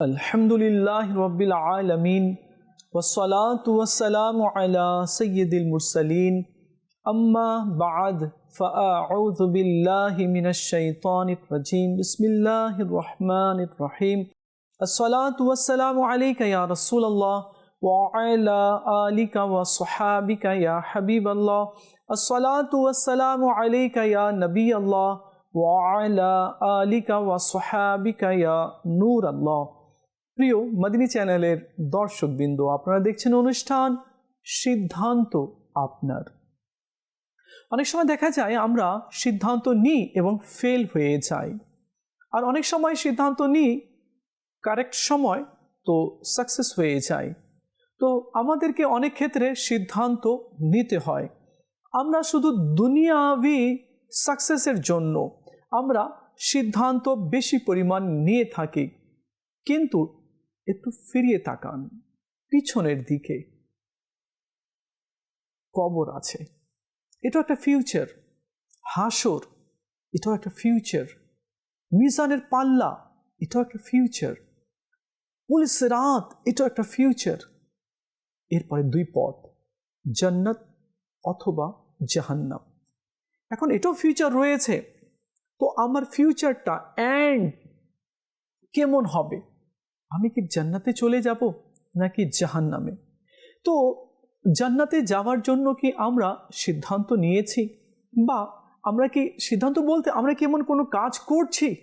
الحمد للہ رب العالمین والصلاة والسلام على سید المرسلین. اما بعد فاعوذ باللہ من الشیطان الرجیم. بسم اللہ الرحمن الرحیم. الصلاة والسلام علیکہ یا رسول اللہ وعلى آلک وصحابک یا حبیب اللہ. الصلاة والسلام علیکہ یا نبی اللہ وعلى آلک وصحابک یا نور اللہ. প্রিয় মদিনী চ্যানেলের দর্শকবৃন্দ, আপনারা দেখছেন অনুষ্ঠান সিদ্ধান্ত আপনার। অনেক সময় দেখা যায় আমরা সিদ্ধান্ত নিই এবং ফেল হয়ে যাই। আর অনেক সময় সিদ্ধান্ত নিই কারেক্ট সময় তো সাকসেস হয়ে যায় তো আমাদেরকে অনেক ক্ষেত্রে সিদ্ধান্ত নিতে হয়। আমরা শুধু দুনিয়াবি সাকসেসের জন্য আমরা সিদ্ধান্ত বেশি পরিমাণ নিয়ে থাকি। কিন্তু একটু ফিরিয়ে তাকান। পিছনের দিকে। কবর আছে। এটা একটা ফিউচার হাসর। এটাও একটা ফিউচার মিজানের পাল্লা। এটাও একটা ফিউচার পুলিশ রাত। এটাও একটা ফিউচার এরপরে দুই পথ। জান্নাত অথবা জাহান্নাম। এখন এটাও ফিউচার রয়েছে। তো আমার ফিউচারটা অ্যান্ড কেমন হবে? আমি কি জান্নাতে চলে যাব নাকি জাহান্নামে? তো জান্নাতে যাওয়ার জন্য কি আমরা সিদ্ধান্ত নিয়েছি? বা আমরা কি সিদ্ধান্ত বলতে আমরা কি এমন কোনো কাজ করছি?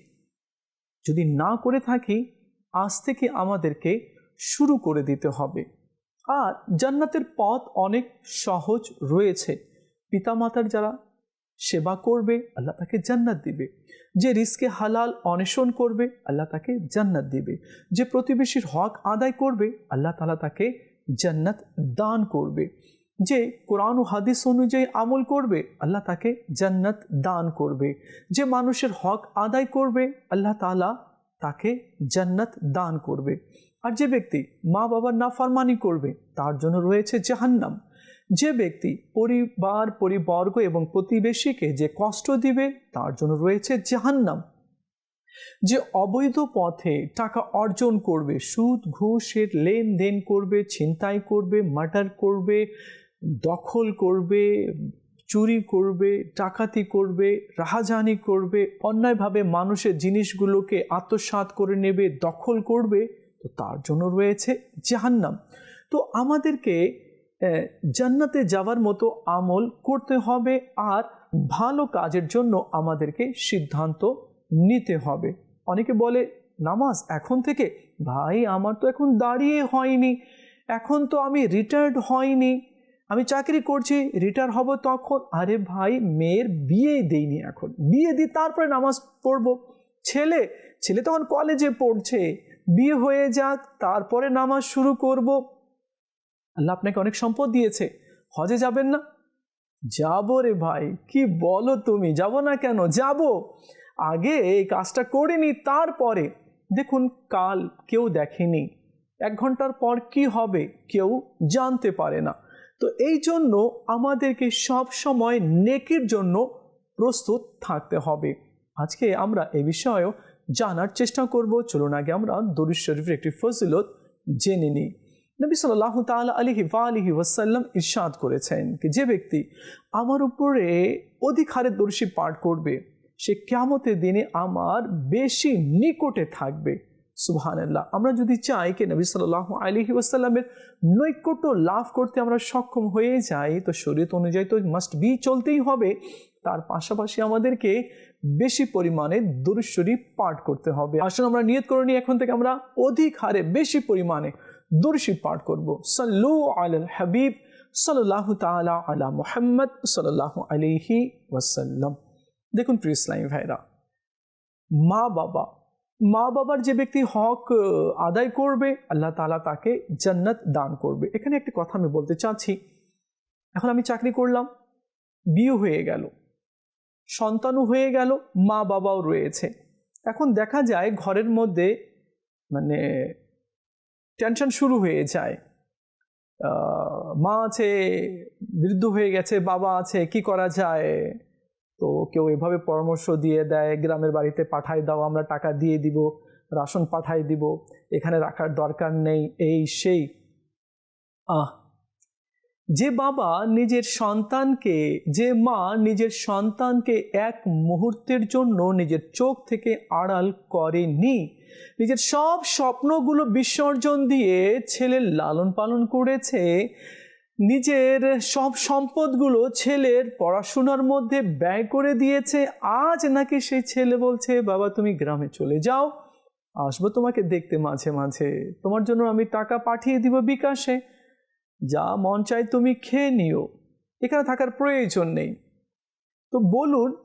যদি না করে থাকি, আজ থেকে আমাদেরকে শুরু করে দিতে হবে। আর জান্নাতের পথ অনেক সহজ রয়েছে। পিতামাতার যারা সেবা করবে, আল্লাহ তাকে জান্নাত দিবে। যে রিস্কে হালাল অন্বেষণ করবে, আল্লাহ তাকে জান্নাত দিবে। যে প্রতিবেশীর হক আদায় করবে, আল্লাহ তালা তাকে জান্নাত দান করবে। যে কোরআন ও হাদিস অনুযায়ী আমল করবে, আল্লাহ তাকে জান্নাত দান করবে। যে মানুষের হক আদায় করবে, আল্লাহ তালা তাকে জান্নাত দান করবে। আর যে ব্যক্তি মা বাবার না নাফরমানি করবে, তার জন্য রয়েছে জাহান্নাম। যে ব্যক্তি পরিবার, পরিবর্গ এবং প্রতিবেশীকে যে কষ্ট দিবে, তার জন্য রয়েছে জাহান্নাম। যে অবৈধ পথে টাকা অর্জন করবে, সুদ, ঘুষের লেনদেন করবে, ছিনতাই করবে, মার্ডার করবে, দখল করবে, চুরি করবে, ডাকাতি করবে, রাহাজানি করবে, অন্যায়ভাবে মানুষের জিনিসগুলোকে আত্মসাৎ করে নেবে, দখল করবে, তো তার জন্য রয়েছে জাহান্নাম। তো আমাদেরকে জান্নাতে যাওয়ার মতো আমল করতে হবে আর ভালো কাজের জন্য আমাদেরকে সিদ্ধান্ত নিতে হবে। অনেকে বলে, নামাজ এখন থেকে? ভাই, আমার তো এখন দাঁড়িয়ে হয়নি। এখন তো আমি রিটায়ার্ড হয়নি। আমি চাকরি করছি রিটায়ার হব তখন। আরে ভাই, মেয়ের বিয়ে দেইনি এখন। বিয়ে দিই তারপরে নামাজ পড়ব। ছেলে ছেলে তখন কলেজে পড়ছে। বিয়ে হয়ে যাক, তারপরে নামাজ শুরু করব। আল্লাহ আপনাকে অনেক সম্পদ দিয়েছে। হজে যাবেন না? যাব রে ভাই, কি বলো তুমি? যাব না কেন? যাব। আগে এই কাজটা করে করিনি তারপরে। দেখুন, কাল কেউ দেখেনি। এক ঘণ্টার পর কি হবে, কেউ জানতে পারে না। তো এই জন্য আমাদেরকে সব সময় নেকির জন্য প্রস্তুত থাকতে হবে। আজকে আমরা এ বিষয়েও জানার চেষ্টা করব। চলুন আগে আমরা দরুদ শরীফের একটি ফজিলত জেনে নিই। নবী সাল্লাহ তাল আলহি আলহি ওয়াসাল্লাম ইরশাদ করেছেন যে ব্যক্তি আমার উপরে অধিক হারে দর্শী পাঠ করবে, সে কেমতের দিনে আমার বেশি নিকটে থাকবে। সুবহানাল্লাহ। আমরা যদি চাই কি নবী সাল্লাহ আলহি ওয়াসাল্লামের নৈকট্য লাভ করতে আমরা সক্ষম হয়ে যাই, তো শরীর অনুযায়ী তো মাস্ট বি চলতেই হবে। তার পাশাপাশি আমাদেরকে বেশি পরিমাণে দুরুশ্বরী পাঠ করতে হবে। আসলে আমরা নিয়ত করে নিই, এখন থেকে আমরা অধিক হারে বেশি পরিমাণে দুরুশি পাঠ করব। সাল্লু আল হাবিব সাল্লাহ তালা আলা মোহাম্মদ সাল্লাহ আলিহি ওয়াসাল্লাম। দেখুন প্রিয় ইসলামী ভাইরা, মা বাবা, মা বাবার যে ব্যক্তি হক আদায় করবে, আল্লাহ তালা তাকে জান্নাত দান করবে। এখানে একটি কথা আমি বলতে চাচ্ছি। এখন আমি চাকরি করলাম, বিয়ে হয়ে গেল, সন্তানও হয়ে গেল, মা বাবাও রয়েছে। এখন দেখা যায় ঘরের মধ্যে মানে টেনশন শুরু হয়ে যায়। মা আছে, বৃদ্ধ হয়ে গেছে, বাবা আছে, কি করা যায়? তো কেউ এভাবে পরামর্শ দিয়ে দেয়, গ্রামের বাড়িতে পাঠায় দাও, আমরা টাকা দিয়ে দিব, রাশন পাঠাই দিব, এখানে রাখার দরকার নেই, এই, সেই। আহ! যে বাবা নিজের সন্তানকে, যে মা নিজের সন্তানকে এক মুহূর্তের জন্য নিজের চোখ থেকে আড়াল করেনি নিজের সব স্বপ্নগুলো বিসর্জন দিয়ে ছেলের লালন পালন করেছে। নিজের সব সম্পদগুলো ছেলের পড়াশোনার মধ্যে ব্যয় করে দিয়েছে। আজ নাকি সেই ছেলে বলছে, বাবা, তুমি গ্রামে চলে যাও। আসব তোমাকে দেখতে মাঝে মাঝে। তোমার জন্য আমি টাকা পাঠিয়ে দিব বিকাশে। যা মন চাই তুমি খেয়ে নিও। এখানে থাকার প্রয়োজন নেই। তো বলুন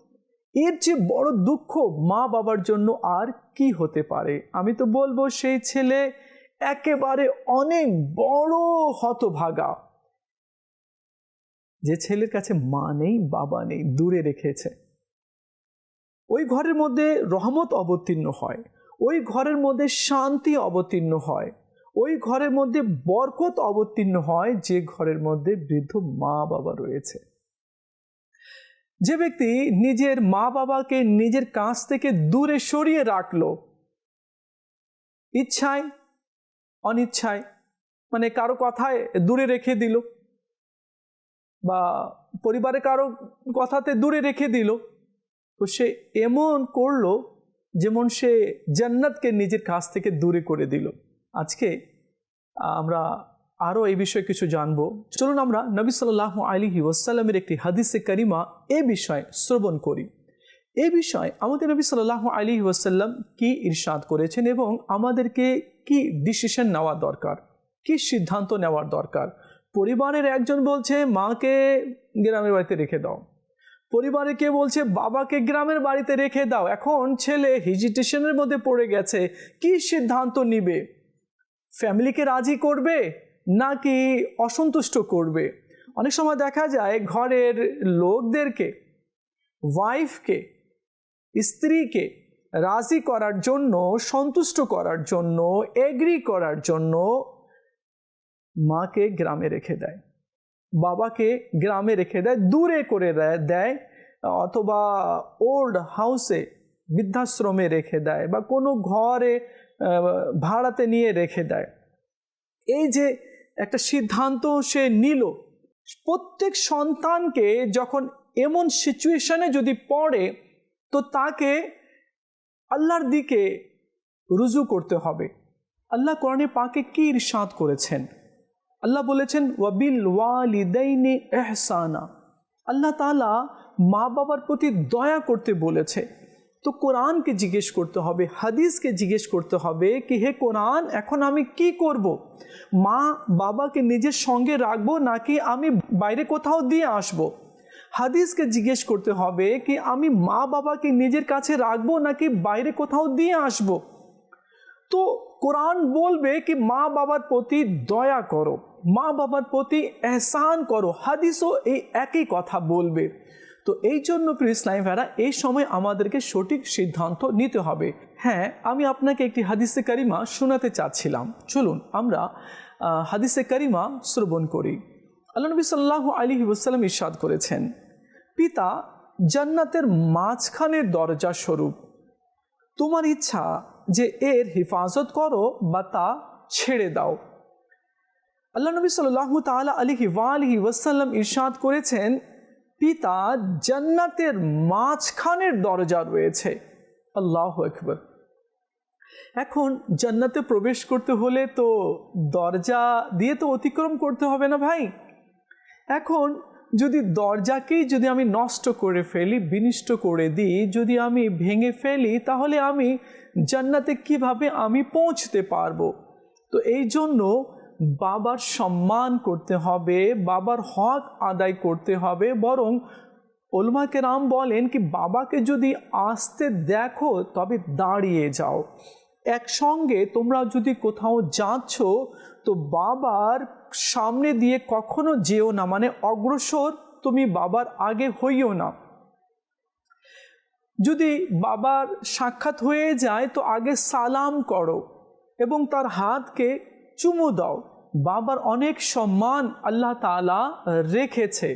এর যে বড় দুঃখ মা বাবার জন্য আর কি হতে পারে? আমি তো বলব সেই ছেলে একেবারে অনেক বড় হতভাগা। যে ছেলের কাছে মা নেই, বাবা নেই, দূরে রেখেছে। ওই ঘরের মধ্যে রহমত অবতীর্ণ হয়, ওই ঘরের মধ্যে শান্তি অবতীর্ণ হয়, ওই ঘরের মধ্যে বরকত অবতীর্ণ হয় যে ঘরের মধ্যে বৃদ্ধ মা বাবা রয়েছে। যে ব্যক্তি নিজের মা বাবাকে নিজের কাছ থেকে দূরে সরিয়ে রাখল, ইচ্ছায়, অনিচ্ছায় মানে কারও কথায় দূরে রেখে দিল বা পরিবারে কারও কথাতে দূরে রেখে দিল, তো সে এমন করল যেমন সে জান্নাতকে নিজের কাছ থেকে দূরে করে দিল। আজকে আমরা আরও এই বিষয়ে কিছু জানব। চলুন আমরা নবী সাল্লাহ আলিহি ওসাল্লামের একটি হাদিসে করিমা এ বিষয়ে শ্রবণ করি। এ বিষয়ে আমাদের নবী সাল্লাহ আলী ওয়াসাল্লাম কি ইরশাদ করেছেন এবং আমাদেরকে কি ডিসিশন নেওয়া দরকার, কি সিদ্ধান্ত নেওয়ার দরকার? পরিবারের একজন বলছে, মাকে গ্রামের বাড়িতে রেখে দাও। পরিবারে কে বলছে, বাবাকে গ্রামের বাড়িতে রেখে দাও। এখন ছেলে হিজিটেশনের মধ্যে পড়ে গেছে, কি সিদ্ধান্ত নিবে? ফ্যামিলিকে রাজি করবে? নাকি অসন্তুষ্ট করবে? অনেক সময় দেখা যায় ঘরের লোকদেরকে ওয়াইফকে স্ত্রীকে রাজি করার জন্য, সন্তুষ্ট করার জন্য এগ্রি করার জন্য মাকে গ্রামে রেখে দেয়। বাবাকে গ্রামে রেখে দেয়, দূরে করে দেয়, অথবা ওল্ড হাউসে বৃদ্ধাশ্রমে রেখে দেয় বা কোনো ঘরে ভাড়াতে নিয়ে রেখে দেয়। এই যে একটা সিদ্ধান্ত সে নিল। প্রত্যেক সন্তানকে যখন এমন সিচুয়েশনে যদি পড়ে, তো তাকে আল্লাহর দিকে রুজু করতে হবে। আল্লাহ কোরআনে পাকে কি ইরশাদ করেছেন? আল্লাহ বলেছেন, ওয়াবিল ওয়ালিদাইনে এহসানা। আল্লাহ তালা মা বাবার প্রতি দয়া করতে বলেছে। তো কোরআনকে জিজ্ঞেস করতে হবে, হাদিসকে জিজ্ঞেস করতে হবে কি, হে কোরআন, এখন আমি কি করব। মা বাবাকে নিজের সঙ্গে রাখব নাকি আমি বাইরে কোথাও দিয়ে আসব। হাদিসকে জিজ্ঞেস করতে হবে কি, আমি মা বাবাকে নিজের কাছে রাখব নাকি বাইরে কোথাও দিয়ে আসব। তো কোরআন বলবে কি, মা বাবার প্রতি দয়া করো, মা বাবার প্রতি এহসান করো, হাদিসও এই একই কথা বলবে তো এই জন্য প্রিয় ইসলাম ভাইরা, এই সময় আমাদেরকে সঠিক সিদ্ধান্ত নিতে হবে। হ্যাঁ আমি আপনাকে একটি হাদিসে কারিমা শোনাতে চাচ্ছিলাম। চলুন আমরা হাদিসে কারিমা শ্রবণ করি। আল্লাহ নবী সাল্লাহ আলী ওসাল্লাম ইরশাদ করেছেন, পিতা, জান্নাতের মাঝখানের দরজা স্বরূপ। তোমার ইচ্ছা যে এর হেফাজত করো বা তা ছেড়ে দাও। আল্লাহ নবী সাল্লাহ তালা আলিহি ওয়ালিহি ওয়াসাল্লাম ইরশাদ করেছেন পিতা জান্নাতের মাঝখানের দরজা রয়েছে। আল্লাহ একবার এখন জান্নাতে প্রবেশ করতে হলে তো দরজা দিয়ে তো অতিক্রম করতে হবে না ভাই। এখন যদি দরজাকেই যদি আমি নষ্ট করে ফেলি, বিনিষ্ট করে দিই, যদি আমি ভেঙে ফেলি, তাহলে আমি জান্নাতে কীভাবে আমি পৌঁছতে পারব? তো এই জন্য বাবার সম্মান করতে হবে, বাবার হক আদায় করতে হবে। বরং ওলমাকে রাম বলেন কি, বাবাকে যদি আসতে দেখো, তবে দাঁড়িয়ে যাও। একসঙ্গে তোমরা যদি কোথাও যাচ্ছ, তো বাবার সামনে দিয়ে কখনো যেও না। মানে অগ্রসর তুমি বাবার আগে হইও না। যদি বাবার সাক্ষাৎ হয়ে যায়, তো আগে সালাম করো এবং তার হাতকে চুমু দাও। বাবার অনেক সম্মান আল্লাহ তালা রেখেছে।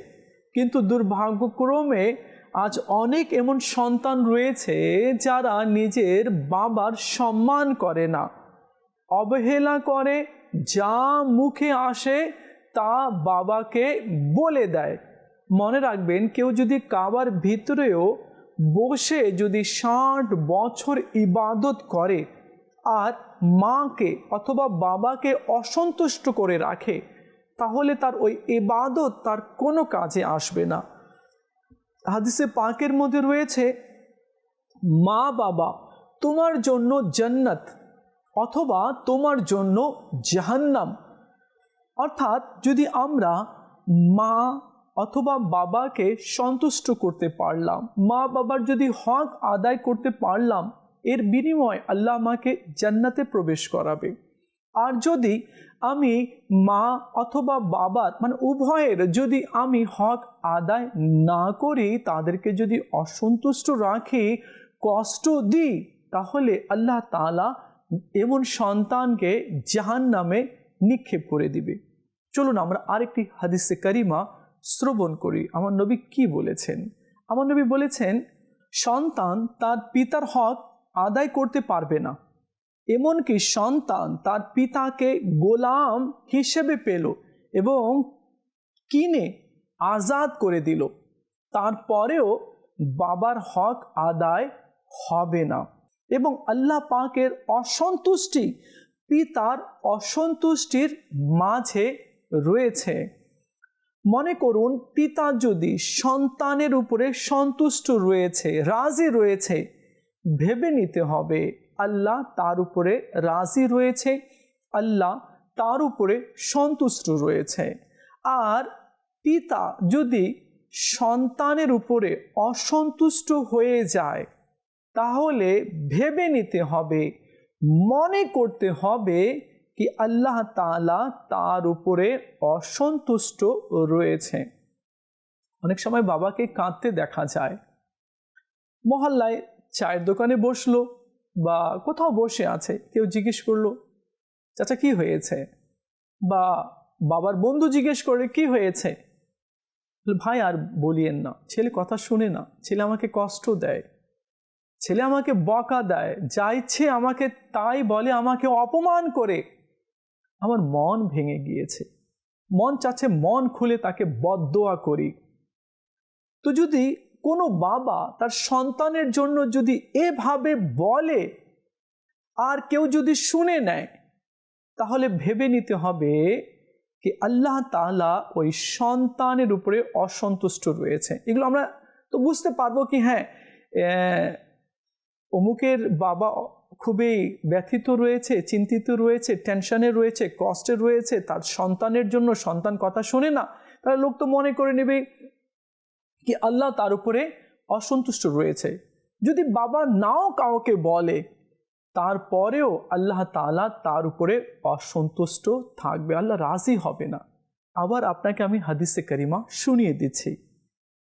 কিন্তু দুর্ভাগ্যক্রমে আজ অনেক এমন সন্তান রয়েছে যারা নিজের বাবার সম্মান করে না। অবহেলা করে, যা মুখে আসে তা বাবাকে বলে দেয়। মনে রাখবেন, কেউ যদি কাবার ভিতরেও বসে যদি ষাট বছর ইবাদত করে, আর মাকে অথবা বাবাকে অসন্তুষ্ট করে রাখে, তাহলে তার ওই এবাদত তার কোনো কাজে আসবে না। হাদিসে পাকের মধ্যে রয়েছে, মা বাবা, তোমার জন্য জান্নাত অথবা তোমার জন্য জাহান্নাম। অর্থাৎ যদি আমরা মা অথবা বাবাকে সন্তুষ্ট করতে পারলাম, মা বাবার যদি হক আদায় করতে পারলাম এর বিনিময় আল্লাহ আমাকে জান্নাতে প্রবেশ করাবে। আর যদি আমি মা অথবা বাবার মানে উভয়ের যদি আমি হক আদায় না করি, তাদেরকে যদি অসন্তুষ্ট রাখি, কষ্ট দিই, তাহলে আল্লাহ তালা এমন সন্তানকে জাহান নামে নিক্ষেপ করে দিবে। চলুন আমরা আরেকটি হাদিসে কারিমা শ্রবণ করি। আমার নবী কি বলেছেন? আমার নবী বলেছেন, সন্তান তার পিতার হক আদায় করতে পারবে না। এমনকি সন্তান তার পিতাকে গোলাম হিসেবে পেল এবং কিনে আজাদ করে দিল। তারপরেও বাবার হক আদায় হবে না এবং আল্লাহ পাকের অসন্তুষ্টি পিতার অসন্তুষ্টির মাঝে রয়েছে। মনে করুন, পিতা যদি সন্তানের উপরে সন্তুষ্ট রয়েছে, রাজি রয়েছে ভেবে নিতে হবে। আল্লাহ তার উপরে রাজি রয়েছে। আল্লাহ তার উপরে সন্তুষ্ট রয়েছে। আর পিতা যদি সন্তানের উপরে অসন্তুষ্ট হয়ে যায়, তাহলে ভেবে নিতে হবে। মনে করতে হবে কি আল্লাহ তালা তার উপরে অসন্তুষ্ট রয়েছে। অনেক সময় বাবাকে কাঁদতে দেখা যায়। মহল্লায় চায়ের দোকানে বসল বা কোথাও বসে আছে, কেউ জিজ্ঞেস করল, চাচা, কি হয়েছে? বা বাবার বন্ধু জিজ্ঞেস করে, কি হয়েছে? ভাই, আর বলিয়েন না, ছেলে কথা শুনে না, ছেলে আমাকে কষ্ট দেয়, ছেলে আমাকে বকা দেয়, যা ইচ্ছে আমাকে তাই বলে, আমাকে অপমান করে। আমার মন ভেঙে গিয়েছে, মন চাচ্ছে মন খুলে তাকে বদোয়া করি। তো যদি কোনো বাবা তার সন্তানের জন্য যদি এভাবে বলে আর কেউ যদি শুনে নেয়, তাহলে ভেবে নিতে হবে কি আল্লাহ তালা ওই সন্তানের উপরে অসন্তুষ্ট রয়েছে। এগুলো আমরা তো বুঝতে পারব কি হ্যাঁ অমুকের বাবা খুবই ব্যথিত রয়েছে, চিন্তিত রয়েছে, টেনশনে রয়েছে, কষ্টে রয়েছে, তার সন্তানের জন্য সন্তান কথা শোনে না তাহলে লোক তো মনে করে নেবে কি আল্লাহ তার উপরে অসন্তুষ্ট রয়েছে। যদি বাবা নাও কাউকে বলে, তারপরেও আল্লাহ তালা তার উপরে অসন্তুষ্ট থাকবে, আল্লাহ রাজি হবে না। আবার আপনাকে আমি হাদিসে করিমা শুনিয়ে দিচ্ছি।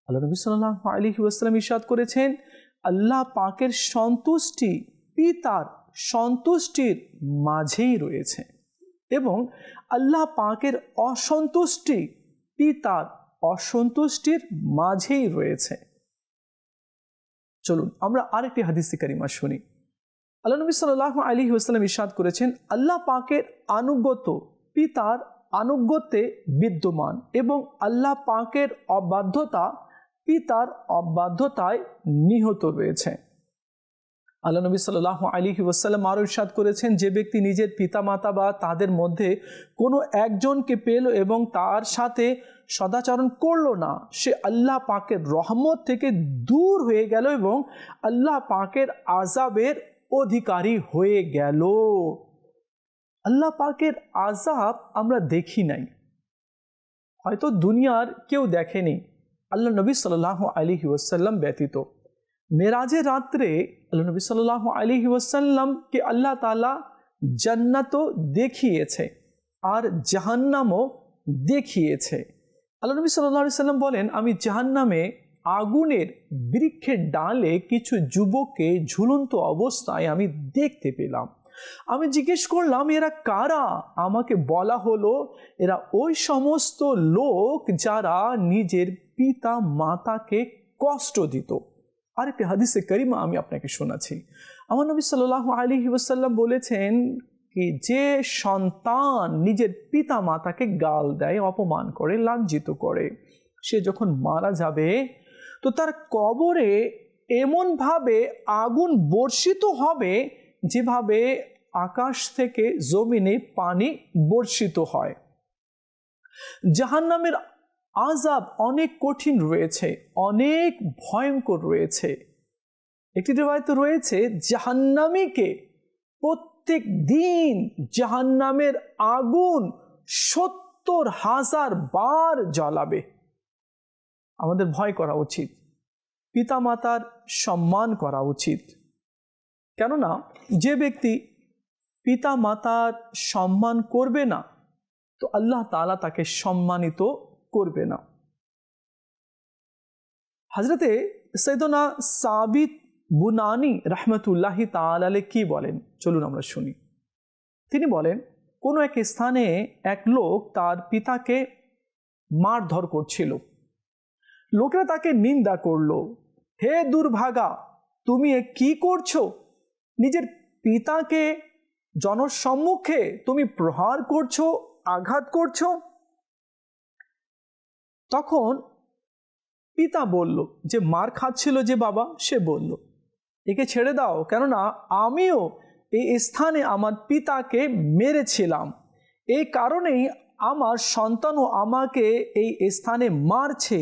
আল্লাহ নবী সাল্লাহ আলী ওয়াসালাম ইসাদ করেছেন, আল্লাহ পাকের সন্তুষ্টি পিতার সন্তুষ্টির মাঝেই রয়েছে এবং আল্লাহ পাকের অসন্তুষ্টি পিতার অসন্তুষ্টির মাঝেই রয়েছে। চলুন, আমরা আরেকটি হাদিসি কারিমা শুনি। আল্লাহ নবী সাল্লাহ আলী ওসালাম ইসাদ করেছেন, আল্লাহ পাকের আনুগত পিতার আনুগত্যে বিদ্যমান এবং আল্লাহ পাকের অবাধ্যতা পিতার অবাধ্যতায় নিহত রয়েছে। আল্লাহ নবী সাল্লাহ আলী ওসাল্লাম আরও ইসাদ করেছেন, যে ব্যক্তি নিজের পিতামাতা বা তাদের মধ্যে কোনো একজনকে পেল এবং তার সাথে সদাচরণ করল না, সে আল্লাহ পাকের রহমত থেকে দূর হয়ে গেল এবং আল্লাহ পাকের আজাবের অধিকারী হয়ে গেল। আল্লাহ পাকের আজাব আমরা দেখি নাই। হয়তো দুনিয়ার কেউ দেখেনি। আল্লাহ নবী সাল্লাহ আলী ওয়াসাল্লাম ব্যতীত। মেরাজের রাত্রে আল্লাহ নবী সাল্লাহ আলী ওয়াসাল্লামকে আল্লাহ তালা জান্নাতও দেখিয়েছে আর জাহান্নামও দেখিয়েছে। আল্লাহ নবী সাল্লাহ সাল্লাম বলেন, আমি জাহান্নামে আগুনের বৃক্ষের ডালে কিছু যুবককে ঝুলন্ত অবস্থায় আমি দেখতে পেলাম। আমি জিজ্ঞেস করলাম, এরা কারা? আমাকে বলা হলো, এরা ওই সমস্ত লোক যারা নিজের পিতা মাতাকে কষ্ট দিত। আরেকটি হাদিসে করিমা আমি আপনাকে শোনাচ্ছি। আমার নবী সাল্লাহ আলী ওসাল্লাম বলেছেন কি, যে সন্তান নিজের পিতা মাতাকে গাল দেয়, অপমান করে, লাঞ্ছিত করে, সে যখন মারা যাবে, তো তার কবরে এমনভাবে আগুন বর্ষিত হবে যেভাবে আকাশ থেকে জমিনে পানি বর্ষিত হয়। জাহান্নামের আজাব অনেক কঠিন রয়েছে, অনেক ভয়ঙ্কর রয়েছে। একটি রেবায়ত রয়েছে জাহান্নামীকে প্রত্যেক দিন জাহান্নামের আগুন সত্তর হাজার বার জ্বালাবে। আমাদের ভয় করা উচিত, পিতামাতার সম্মান করা উচিত। কেননা, যে ব্যক্তি পিতা মাতার সম্মান করবে না, তো আল্লাহ তালা তাকে সম্মানিত করবে না। হাজরতে সৈদনা সাবিত বুনানি রহমতুল্লাহি তালে কি বলেন? চলুন আমরা শুনি। তিনি বলেন, কোনো এক স্থানে এক লোক তার পিতাকে মারধর করছিল। লোকেরা তাকে নিন্দা করল, হে দুর্ভাগা, তুমি কি করছ? নিজের পিতাকে জনসম্মুখে তুমি প্রহার করছ, আঘাত করছ? তখন পিতা বলল যে, মার খাচ্ছিল যে বাবা? সে বলল, একে ছেড়ে দাও। কেননা আমিও এই স্থানে আমার পিতাকে মেরেছিলাম। এই কারণেই আমার সন্তানও আমাকে এই স্থানে মারছে।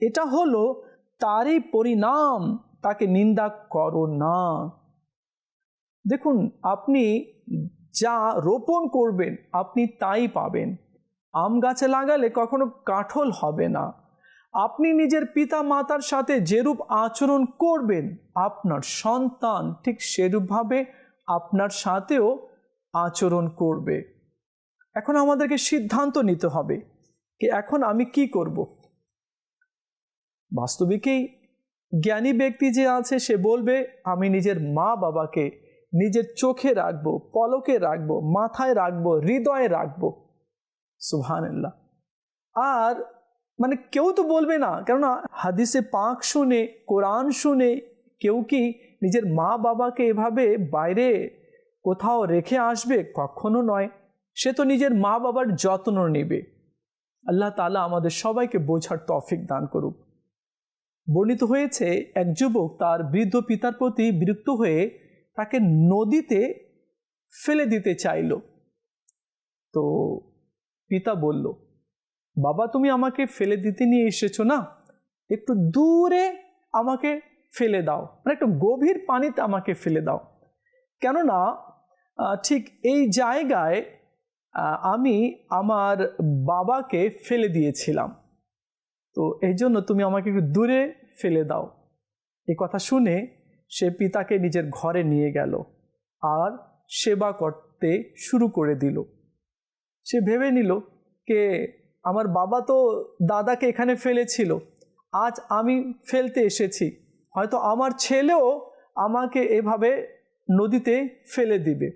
এটা হলো তারই পরিণাম। তাকে নিন্দা করো না। দেখুন, আপনি যা রোপণ করবেন, আপনি তাই পাবেন। আম গাছে লাগালে কখনো কাঠল হবে না। আপনি নিজের পিতা মাতার সাথে যেরূপ আচরণ করবেন, আপনার সন্তান ঠিক সেরূপভাবে আপনার সাথেও আচরণ করবে। এখন আমাদেরকে সিদ্ধান্ত নিতে হবে কি এখন আমি কি করব। বাস্তবিকেই জ্ঞানী ব্যক্তি যে আছে, সে বলবে, আমি নিজের মা বাবাকে নিজের চোখে রাখব, পলকে রাখব, মাথায় রাখব, হৃদয়ে রাখব। সুহানাল্লাহ আর মানে কেউ তো বলবে না, কেননা হাদিসে পাক শুনে, কোরআন শুনে কেউ কি নিজের মা বাবাকে এভাবে বাইরে কোথাও রেখে আসবে? কখনো নয়। সে তো নিজের মা বাবার যত্ন নেবে। আল্লাহ তালা আমাদের সবাইকে বোঝার তফিক দান করুক। বর্ণিত হয়েছে, এক যুবক তার বৃদ্ধ পিতার প্রতি বিরক্ত হয়ে তাকে নদীতে ফেলে দিতে চাইল। তো পিতা বলল, বাবা, তুমি আমাকে ফেলে দিতে নিয়ে এসেছ না? একটু দূরে আমাকে ফেলে দাও। মানে একটু গভীর পানিতে আমাকে ফেলে দাও। কেননা ঠিক এই জায়গায় আমি আমার বাবাকে ফেলে দিয়েছিলাম। তো এই জন্য তুমি আমাকে একটু দূরে ফেলে দাও। এই কথা শুনে সে পিতাকে নিজের ঘরে নিয়ে গেল আর সেবা করতে শুরু করে দিল। সে ভেবে নিল কে, আমার বাবা তো দাদাকে এখানে ফেলেছিল, আজ আমি ফেলতে এসেছি, হয়তো আমার ছেলেও আমাকে এভাবে নদীতে ফেলে দিবে।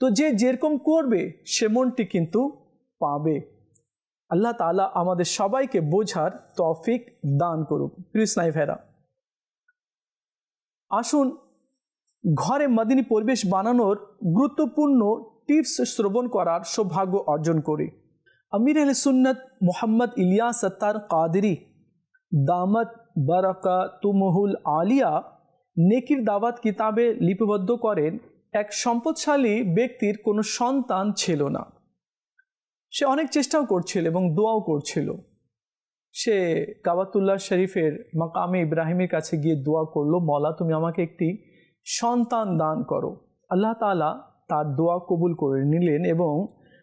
তো যে যেরকম করবে সেমনটি কিন্তু পাবে। আল্লাহ তালা আমাদের সবাইকে বোঝার তফিক দান করুক। কৃষ্ণাই ভেরা আসুন ঘরে মাদিনী পরিবেশ বানানোর গুরুত্বপূর্ণ টিপস শ্রবণ করার সৌভাগ্য অর্জন করি। আমির আল সুন্নত মোহাম্মদ ইলিয়া সত্তার কাদেরি। দামত বারাকা তুমহুল আলিয়া নেকির দাওয়াত কিতাবে লিপিবদ্ধ করেন এক সম্পদশালী ব্যক্তির কোনো সন্তান ছিল না। সে অনেক চেষ্টাও করছিল এবং দোয়াও করছিল। সে কাবাতুল্লাহ শরীফের মাকামে ইব্রাহিমের কাছে গিয়ে দোয়া করল, মলা, তুমি আমাকে একটি সন্তান দান করো। আল্লাহ তালা তার দোয়া কবুল করে নিলেন এবং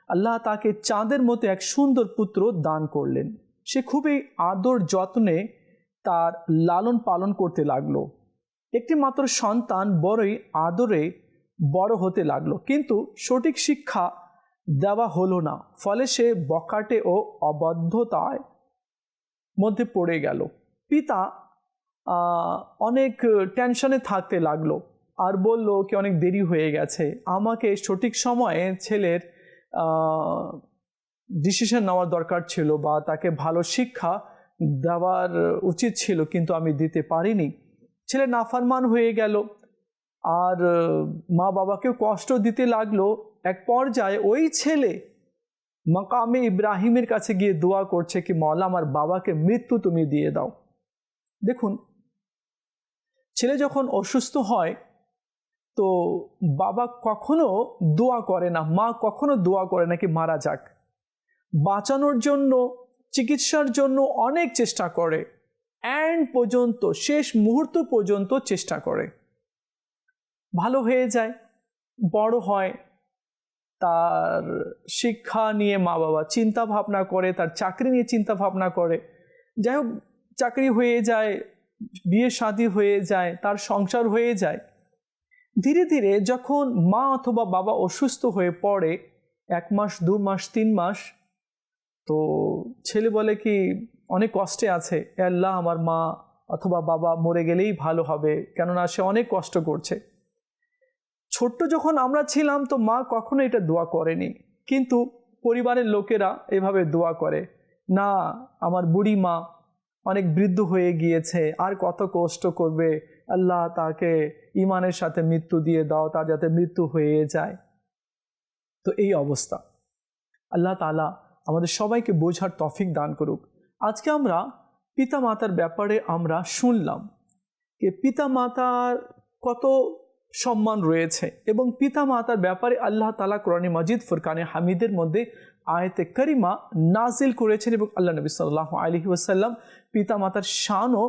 আল্লাহ তাকে চাঁদের মতো এক সুন্দর পুত্র দান করলেন। সে খুবই আদর যত্নে তার লালন পালন করতে লাগল। একটি মাত্র সন্তান বড়ই আদরে বড় হতে লাগল, কিন্তু সঠিক শিক্ষা দেওয়া হলো না, ফলে সে বকাটে ও অবদ্ধতায় মধ্যে পড়ে গেল। পিতা অনেক টেনশনে থাকতে লাগল। আর বলল কি অনেক দেরি হয়ে গেছে। আমাকে সঠিক সময়ে ছেলের ডিসিশন নেওয়ার দরকার ছিল বা তাকে ভালো শিক্ষা দেওয়ার উচিত ছিল কিন্তু আমি দিতে পারিনি। ছেলে নাফারমান হয়ে গেল। আর, মা বাবাকেও কষ্ট দিতে লাগল। এক পর্যায়ে ওই ছেলে মাকামে ইব্রাহিমের কাছে গিয়ে দোয়া করছে কি মৌলা আমার বাবাকে মৃত্যু তুমি দিয়ে দাও। দেখুন, ছেলে যখন অসুস্থ হয় তো বাবা কখনো দোয়া করে না, মা কখনো দোয়া করে না কি মারা যাক। বাঁচানোর জন্য, চিকিৎসার জন্য অনেক চেষ্টা করে। অ্যান্ড পর্যন্ত, শেষ মুহূর্ত পর্যন্ত চেষ্টা করে। ভালো হয়ে যায়, বড় হয়, তার শিক্ষা নিয়ে মা বাবা চিন্তা ভাবনা করে, তার চাকরি নিয়ে চিন্তা ভাবনা করে। যাই হোক, চাকরি হয়ে যায় বিয়ে শাদী হয়ে যায়, তার সংসার হয়ে যায়। ধীরে ধীরে যখন মা অথবা বাবা অসুস্থ হয়ে পড়ে, এক মাস, দু মাস, তিন মাস, তো ছেলে বলে কি, অনেক কষ্টে আছে, আল্লাহ, আমার মা অথবা বাবা মরে গেলেই ভালো হবে। কেননা সে অনেক কষ্ট করছে। ছোট্ট যখন আমরা ছিলাম, তো মা কখনো এটা দোয়া করেনি। কিন্তু পরিবারের লোকেরা এভাবে দোয়া করে, না, আমার বুড়ি মা অনেক বৃদ্ধ হয়ে গিয়েছে, আর কত কষ্ট করবে। আল্লাহ তাকে ইমানের সাথে মৃত্যু দিয়ে দাও তার যাতে মৃত্যু হয়ে যায়। তো এই অবস্থা। আল্লাহ তালা আমাদের সবাইকে বোঝার তফিক দান করুক। আজকে আমরা পিতা মাতার ব্যাপারে আমরা শুনলাম যে পিতা মাতার কত সম্মান রয়েছে এবং পিতা মাতার ব্যাপারে আল্লাহ তালা কোরআনী মজিদ, ফুরকানে হামিদের মধ্যে আয়তে করিমা নাজিল করেছেন এবং আল্লাহ নবী সাল্লাহ আলহি ওসাল্লাম পিতা মাতার শানও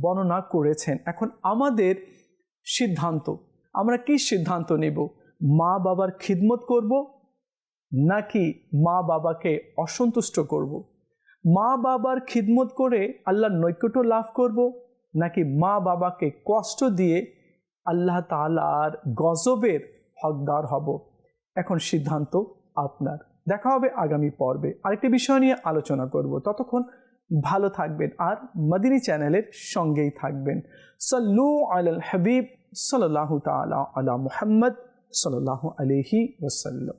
বর্ণনা করেছেন। এখন আমাদের সিদ্ধান্ত, আমরা কি সিদ্ধান্ত নেব? মা বাবার খিদমত করব নাকি মা বাবাকে অসন্তুষ্ট করব। মা বাবার খিদমত করে আল্লাহর নৈকট্য লাভ করব নাকি মা বাবাকে কষ্ট দিয়ে আল্লাহ তালার গজবের হকদার হব? এখন সিদ্ধান্ত আপনার। দেখা হবে আগামী পর্বে। আরেকটি বিষয় নিয়ে আলোচনা করব। ততক্ষণ ভালো থাকবেন আর মদিনী চ্যানেলের সঙ্গেই থাকবেন। সাল্লু আল হাবিব সাল্লাহ তালা আলা মুহাম্মদ সাল্লাহ আলহি ওসাল্লাম